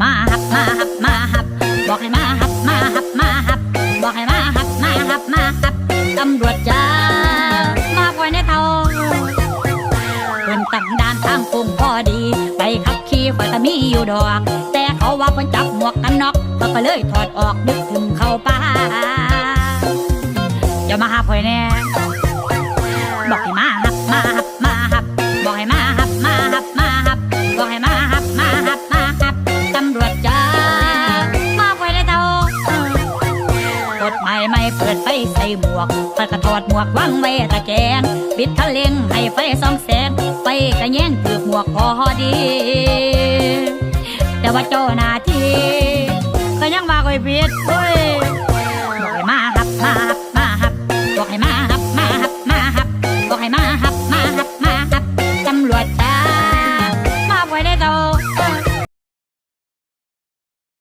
มาหับมาหับมาหับ บอกให้มาหับมาหับมาหับ บอกให้มาหับมาหับมาหับตำรวจจ้ามาปล่อยในเทาเพิ่นตั้งด่านทางปุ่งพอดี ไปขับขี่ไปก็มีอยู่ดอก แต่เขาว่าเพิ่นจับหมวกกันน็อกก็ก็เลยถอดออกนึกถึงเขาป่าอย่ามาหาพ่อยแน่ กฎหมายไม่เปิดไฟใส่หมวกเปิกระทอดหมวกวางไว้ตะแกงปิดทะเลงให้ไฟส่องแสงไฟกระแยงเถือบหมวกพอดี แต่ว่าโจนาที่ก็ยังมาคอยปิดเฮ้ยบอกให้มาหับมาหับมาหับบอกให้มาหับมาหับมาหับบอกให้มาหับมาหับมาหับตำรวจ